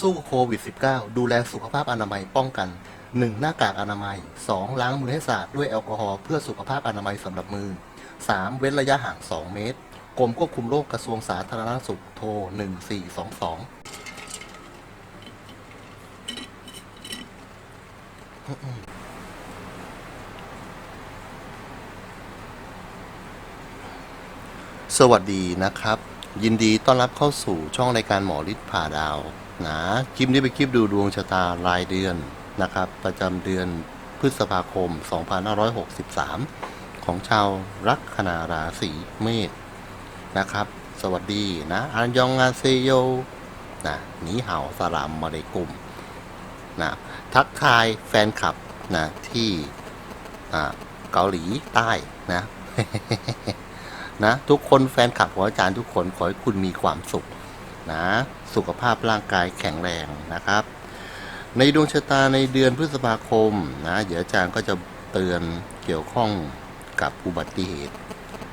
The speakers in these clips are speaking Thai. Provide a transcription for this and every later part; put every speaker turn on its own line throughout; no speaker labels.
สู้โควิด -19 ดูแลสุขภาพอนามัยป้องกัน 1. หน้ากากอนามัย 2. ล้างมือให้สะอาดด้วยแอลกอฮอล์เพื่อสุขภาพอนามัยสำหรับมือ 3. เว้นระยะห่าง 2 เมตร กรมควบคุมโรคกระทรวงสาธารณสุขโทร 1422สวัสดีนะครับ ยินดีต้อนรับเข้าสู่ช่องรายการหมอฤทธิ์ผ่าดาว นะคลิปนี้เป็นคลิปดูดวงชะตารายเดือนนะครับ ประจำเดือนพฤษภาคม 2563 ของชาวลัคนาราศีเมษนะครับ สวัสดีนะอันยองอาเซโยนะหนีเห่าสลามมาเลกุมนะทักทายแฟนคลับนะที่เกาหลีใต้นะนะทุกคนแฟนคลับของอาจารย์ทุกคนขอให้คุณมีความสุข นะ สุขภาพร่างกายแข็งแรงนะครับ ในดวงชะตาในเดือนพฤษภาคมนะเดี๋ยวอาจารย์ก็จะเตือนเกี่ยวข้องกับอุบัติเหตุ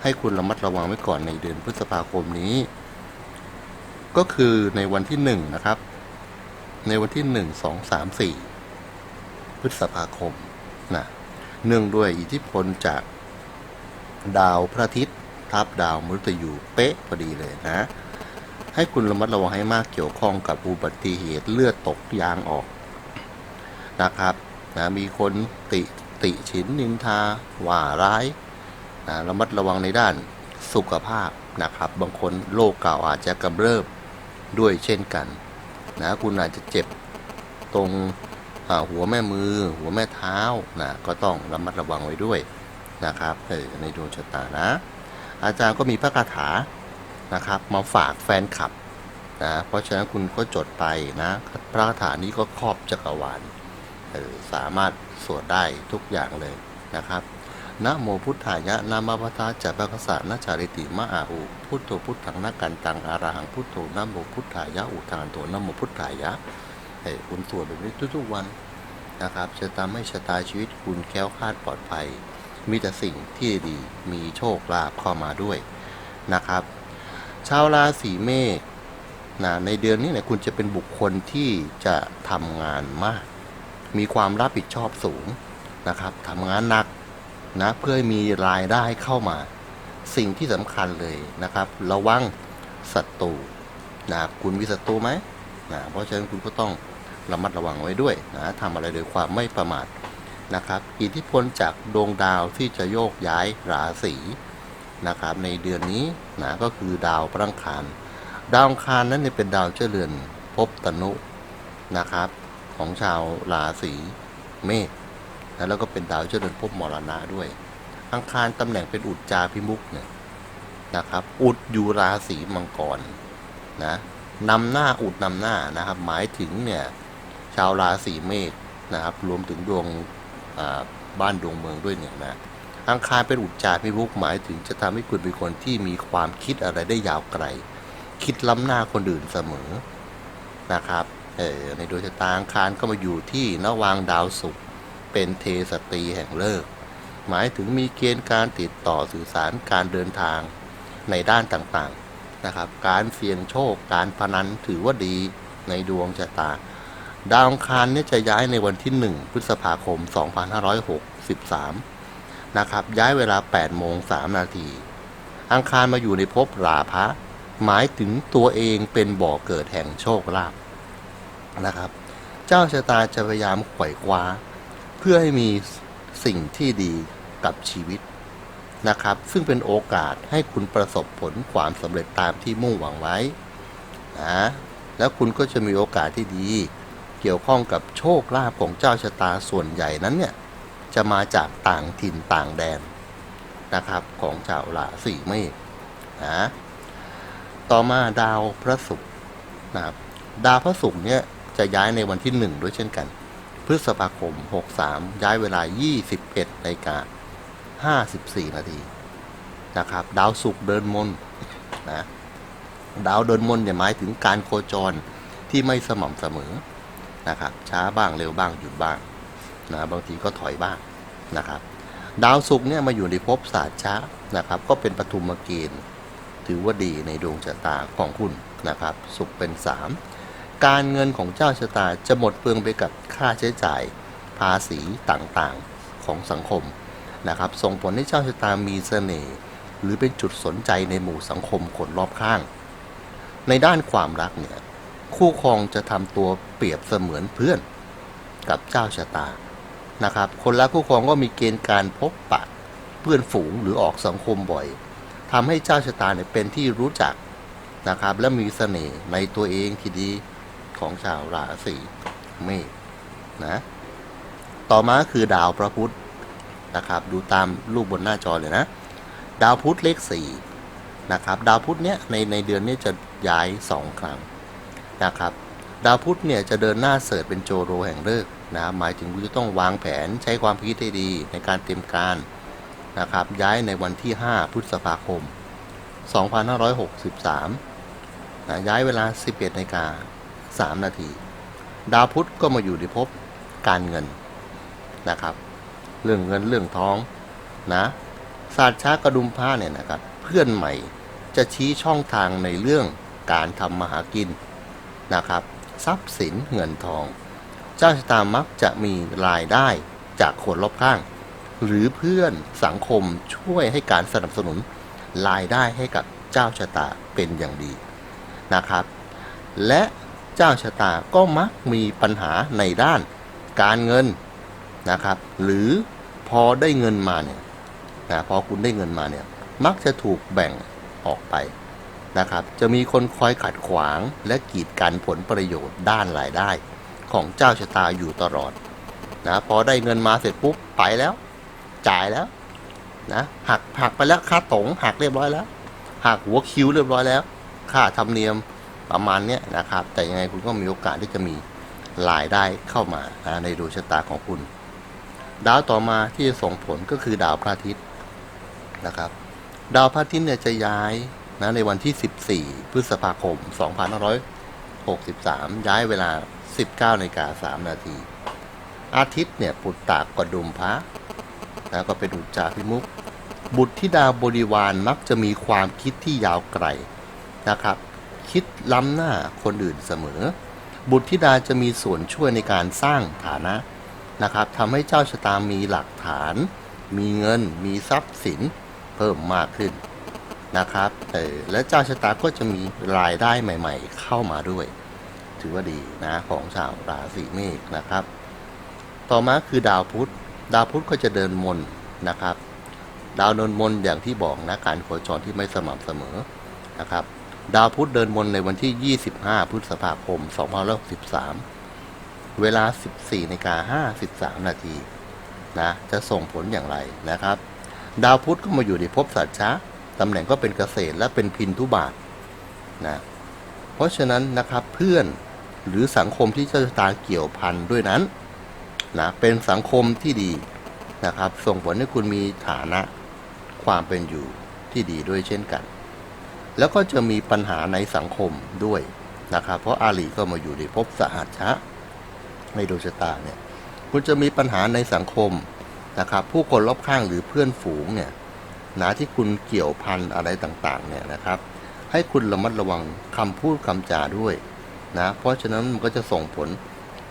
ให้คุณระมัดระวังไว้ก่อนในเดือนพฤษภาคมนี้ ก็คือในวันที่หนึ่งนะครับ ในวันที่หนึ่งสองสามสี่พฤษภาคมนะเนื่องด้วยอิทธิพลจากดาวพระอาทิตย์ทับดาวมฤตยูเป๊ะพอดีเลยนะ ให้คุณระมัดระวังให้มากเกี่ยวข้องกับอุบัติเหตุเลือดตกยางออกนะครับนะมีคนติติฉินนินทาว่าร้ายนะระมัดระวังในด้านสุขภาพนะครับ บางคนโรคเก่าอาจจะกำเริบด้วยเช่นกันนะคุณอาจจะเจ็บตรงหัวแม่มือ หัวแม่เท้านะก็ต้องระมัดระวังไว้ด้วยนะครับเออในดวงชะตานะ อาจารย์ก็มีพระคาถา นะครับ มาฝากแฟนคลับนะเพราะฉะนั้นคุณก็จดไปนะพระคาถานี้ก็ครอบจักรวาลเออสามารถสวดได้ทุกอย่างเลยนะครับนะโมพุทธายะนามาพทาจัปะกษานาจาริติมะอาอุพุทโธพุทธังนักกันตังอาราหังพุทโธนะโมพุทธายะอุทานโตนะโมพุทธายะเออคุณสวดแบบนี้ทุกๆวันนะครับจะทำให้ชะตาชีวิตคุณแคล้วคลาดปลอดภัย มีแต่สิ่งที่ดีมีโชคลาภเข้ามาด้วยนะครับ ชาวราศีเมษนะในเดือนนี้เนี่ยคุณจะเป็นบุคคลที่จะทำงานมาก มีความรับผิดชอบสูงนะครับทำงานหนักนะเพื่อมีรายได้เข้ามา สิ่งที่สำคัญเลยนะครับ ระวังศัตรูนะคุณมีศัตรูไหมนะเพราะฉะนั้นคุณก็ต้องระมัดระวังไว้ด้วยนะทำอะไรโดยความไม่ประมาทนะครับ อิทธิพลจากดวงดาวที่จะโยกย้ายราศี นะครับในเดือนนี้นะก็คือดาวพระอังคาร ดาวอังคารนั้นเป็นดาวเจ้าเรือนภพตนุนะครับของชาวราศีเมษนะแล้วก็เป็นดาวเจ้าเรือนภพมรณะด้วย อังคารตำแหน่งเป็นอุจจาพิมุกเนี่ยนะครับอุดอยู่ราศีมังกรนะนำหน้าอุดนำหน้านะครับ หมายถึงเนี่ยชาวราศีเมษนะครับ รวมถึงดวงบ้านดวงเมืองด้วยเนี่ยนะ อังคารเป็นอุจจาพิมุกหมายถึงจะทำให้คุณเป็นคนที่มีความคิดอะไรได้ยาวไกล คิดล้ำหน้าคนอื่นเสมอนะครับเออในดวงชะตาอังคารก็มาอยู่ที่นวางดาวศุกร์เป็นเทสตรีแห่งเลิก หมายถึงมีเกณฑ์การติดต่อสื่อสารการเดินทางในด้านต่างๆนะครับ การเสี่ยงโชคการพนันถือว่าดีในดวงชะตา ดาวอังคารเนี่ยจะย้ายในวันที่ 1 พฤษภาคม 2563 นะครับ ย้ายเวลา8โมง3นาที อังคารมาอยู่ในภพราพะ หมายถึงตัวเองเป็นบ่อเกิดแห่งโชคลาภนะครับ เจ้าชะตาจะพยายามไขว่คว้า เพื่อให้มีสิ่งที่ดีกับชีวิตนะครับ ซึ่งเป็นโอกาสให้คุณประสบผลความสำเร็จตามที่มุ่งหวังไว้นะแล้วคุณก็จะมีโอกาสที่ดี เกี่ยวข้องกับโชคลาภของเจ้าชะตาส่วนใหญ่นั้นเนี่ย จะมาจากต่างถิ่นต่างแดนนะครับของชาวราศีเมษนะต่อมาดาวพระศุกร์นะครับดาวพระศุกร์เนี่ยจะย้ายในวันที่หนึ่งด้วยเช่นกัน พฤษภาคม 63 ย้ายเวลา 21นาฬิกา54 นาทีนะครับ ดาวศุกร์เดินมนนะดาวเดินมนเนี่ยหมายถึงการโคจรที่ไม่สม่ำเสมอนะครับ ช้าบ้างเร็วบ้างหยุดบ้าง นะบางทีก็ถอยบ้างนะครับ ดาวศุกร์เนี่ยมาอยู่ในภพศาสตร์ช้านะครับ ก็เป็นปฐุมเกณฑ์ ถือว่าดีในดวงชะตาของคุณนะครับศุกร์เป็น 3 การเงินของเจ้าชะตาจะหมดเปลืองไปกับค่าใช้จ่าย ภาษีต่างๆของสังคมนะครับ ส่งผลให้เจ้าชะตามีเสน่ห์หรือเป็นจุดสนใจในหมู่สังคมคนรอบข้าง ในด้านความรักเนี่ยคู่ครองจะทำตัวเปรียบเสมือนเพื่อนกับเจ้าชะตา นะครับ คนรักคู่ครองก็มีเกณฑ์การพบปะเพื่อนฝูงหรือออกสังคมบ่อยทำให้เจ้าชะตาเนี่ยเป็นที่รู้จักนะครับ และมีเสน่ห์ในตัวเองทีดีของชาวราศีเมษนะ ต่อมาคือดาวพระพุธนะครับ ดูตามรูปบนหน้าจอเลยนะ ดาวพุธเลขสี่นะครับ ดาวพุธเนี้ยในในเดือนนี้จะย้ายสองครั้งนะครับ ดาวพุธเนี่ยจะเดินหน้าเสริฐเป็นโจโรแห่งเลิกษ์ นะหมายถึงคุณจะต้องวางแผนใช้ความคิดให้ดีในการเตรียมการนะครับย้ายในวันที่ 5 พฤษภาคม 2563นะย้ายเวลา 11นาฬิกา3นาที ดาวพุธก็มาอยู่ในภพการเงินนะครับ เรื่องเงินเรื่องท้องนะศาสตร์ช้ากระดุมผ้าเนี่ยนะครับ เพื่อนใหม่จะชี้ช่องทางในเรื่องการทำมาหากินนะครับ ทรัพย์สินเงินทอง เจ้าชะตามักจะมีรายได้จากคนรอบข้าง หรือเพื่อนสังคมช่วยให้การสนับสนุนรายได้ให้กับเจ้าชะตาเป็นอย่างดีนะครับ และเจ้าชะตาก็มักมีปัญหาในด้านการเงินนะครับ หรือพอได้เงินมาเนี่ยนะพอคุณได้เงินมาเนี่ยมักจะถูกแบ่งออกไปนะครับ จะมีคนคอยขัดขวางและกีดกันผลประโยชน์ด้านรายได้ ของเจ้าชะตาอยู่ตลอดนะพอได้เงินมาเสร็จปุ๊บไปแล้ว จ่ายแล้วนะหักหักไปแล้วค่าตงหักเรียบร้อยแล้วหักหัวคิ้วเรียบร้อยแล้ว ค่าธรรมเนียมประมาณเนี้ยนะครับ แต่ยังไงคุณก็มีโอกาสที่จะมีรายได้เข้ามานะในดวงชะตาของคุณ ดาวต่อมาที่จะส่งผลก็คือดาวพระอาทิตย์นะครับ ดาวพระอาทิตย์เนี่ยจะย้ายนะในวันที่ 14 พฤษภาคม 63 ย้ายเวลา 19นาฬิกา3นาที อาทิตย์เนี่ยปุตตากกดุมพระแล้วก็เป็นอุจจาพิมุก บุตรธิดาบริวารมักจะมีความคิดที่ยาวไกลนะครับ คิดล้ำหน้าคนอื่นเสมอ บุตรธิดาจะมีส่วนช่วยในการสร้างฐานะนะครับทำให้เจ้าชะตามีหลักฐาน มีเงิน มีทรัพย์สินเพิ่มมากขึ้น นะครับเออและเจ้าชะตาก็จะมีรายได้ใหม่ ๆ เข้ามาด้วย ถือว่าดีนะของชาวราศีเมษนะครับ ต่อมาคือดาวพุธดาวพุธก็จะเดินมนนะครับ ดาวนนมนอย่างที่บอกนะการโคจรที่ไม่สม่ำเสมอนะครับ ดาวพุธเดินมนในวันที่ 25 พฤษภาคม 2563 เวลา 14นาฬิกา53 นาทีนะจะส่งผลอย่างไรนะครับ ดาวพุธก็มาอยู่ในภพสัตว์ช้า ตำแหน่งก็เป็นเกษตรและเป็นพินทุบาทนะเพราะฉะนั้นนะครับเพื่อนหรือสังคมที่เจ้าชะตาเกี่ยวพันด้วยนั้นนะเป็นสังคมที่ดีนะครับ ส่งผลให้คุณมีฐานะความเป็นอยู่ที่ดีด้วยเช่นกัน แล้วก็จะมีปัญหาในสังคมด้วยนะครับ เพราะอาลีก็มาอยู่ในภพสหัชชะในดวงชะตาเนี่ยคุณจะมีปัญหาในสังคมนะครับ ผู้คนรอบข้างหรือเพื่อนฝูงเนี่ย นะที่คุณเกี่ยวพันอะไรต่างๆเนี่ยนะครับ ให้คุณระมัดระวังคำพูดคำจาด้วยนะเพราะฉะนั้นมันก็จะส่งผล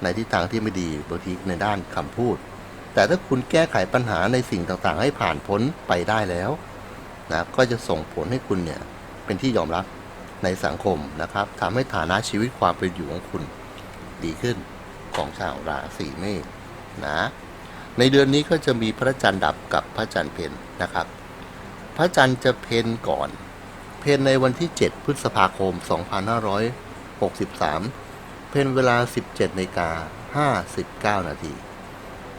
ในทิศทางที่ไม่ดีบางทีในด้านคำพูด แต่ถ้าคุณแก้ไขปัญหาในสิ่งต่างๆ ให้ผ่านพ้นไปได้แล้วนะก็จะส่งผลให้คุณเนี่ยเป็นที่ยอมรับในสังคมนะครับทำให้ฐานะชีวิตความเป็นอยู่ของคุณดีขึ้นของชาวราศีเมษนะในเดือนนี้ก็จะมีพระจันทร์ดับกับพระจันทร์เพนนะครับ พระจันทร์จะเพนก่อน เพนในวันที่ 7 พฤษภาคม 2563 เพนเวลา 17นาฬิกา59 นาที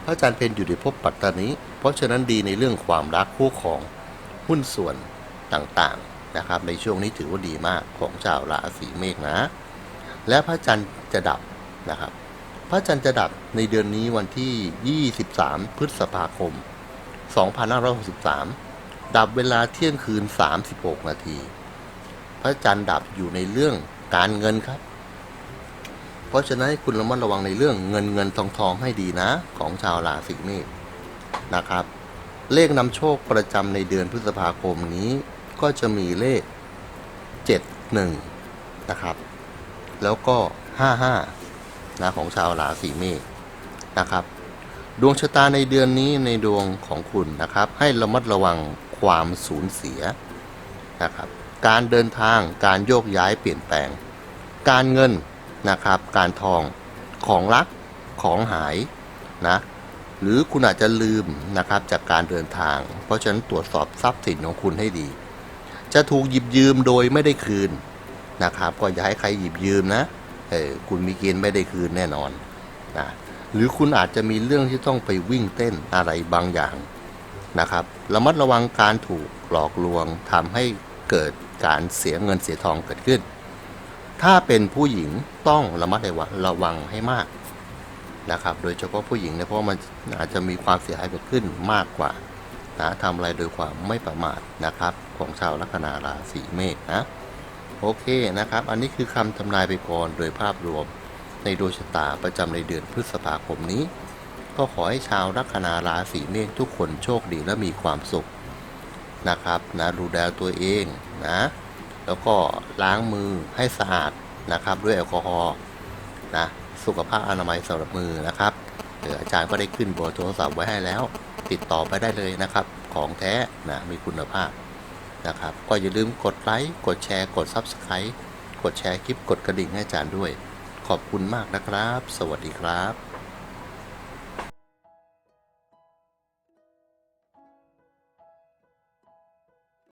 พระจันทร์เพนอยู่ในภพปัตตานีเพราะฉะนั้นดีในเรื่องความรักคู่ของหุ้นส่วนต่างๆนะครับ ในช่วงนี้ถือว่าดีมากของชาวราศีเมษนะ และพระจันทร์จะดับนะครับ พระจันทร์จะดับในเดือนนี้วันที่ 23 พฤษภาคม 2563 ดับเวลาเที่ยงคืน 36 นาที พระจันทร์ดับอยู่ในเรื่องการเงินครับ เพราะฉะนั้นคุณระมัดระวังในเรื่องเงินเงินทองทองให้ดีนะ ของชาวราศีเมษนะครับ เลขนำโชคประจำในเดือนพฤษภาคมนี้ ก็จะมีเลข 71 นะครับ แล้วก็ 55 นะของชาวราศีเมษนะครับ ดวงชะตาในเดือนนี้ในดวงของคุณนะครับ ให้ระมัดระวัง ความสูญเสียนะครับการเดินทางการโยกย้ายเปลี่ยนแปลง การเงินนะครับการทองของรักของหายนะหรือคุณอาจจะลืมนะครับจากการเดินทาง เพราะฉะนั้นตรวจสอบทรัพย์สินของคุณให้ดี จะถูกหยิบยืมโดยไม่ได้คืนนะครับก็อย่าให้ใครหยิบยืมนะเออคุณมีเกณฑ์ไม่ได้คืนแน่นอนนะหรือคุณอาจจะมีเรื่องที่ต้องไปวิ่งเต้นอะไรบางอย่าง นะครับ ระมัดระวังการถูกหลอกลวงทำให้เกิดการเสียเงินเสียทองเกิดขึ้น ถ้าเป็นผู้หญิงต้องระมัดระวังให้มากนะครับ โดยเฉพาะผู้หญิงเนี่ยเพราะมันอาจจะมีความเสียหายเกิดขึ้นมากกว่านะทำอะไรโดยความไม่ประมาทนะครับ ของชาวลัคนาราศีเมษนะโอเคนะครับ อันนี้คือคำทำนายไปก่อนโดยภาพรวมในดวงชะตาประจำในเดือนพฤษภาคมนี้ ก็ขอให้ชาวลัคนาราศีเมษทุกคนโชคดีและมีความสุขนะครับนะดูแลตัวเองนะแล้วก็ล้างมือให้สะอาดนะครับด้วยแอลกอฮอล์นะสุขภาพอนามัยสำหรับมือนะครับเดี๋ยวอาจารย์ก็ได้ขึ้นเบอร์โทรศัพท์ไว้ให้แล้ว ติดต่อไปได้เลยนะครับ ของแท้นะมีคุณภาพนะครับ ก็อย่าลืมกดไลค์กดแชร์กด Subscribe กดแชร์คลิปกดกระดิ่งให้อาจารย์ด้วย ขอบคุณมากนะครับ สวัสดีครับ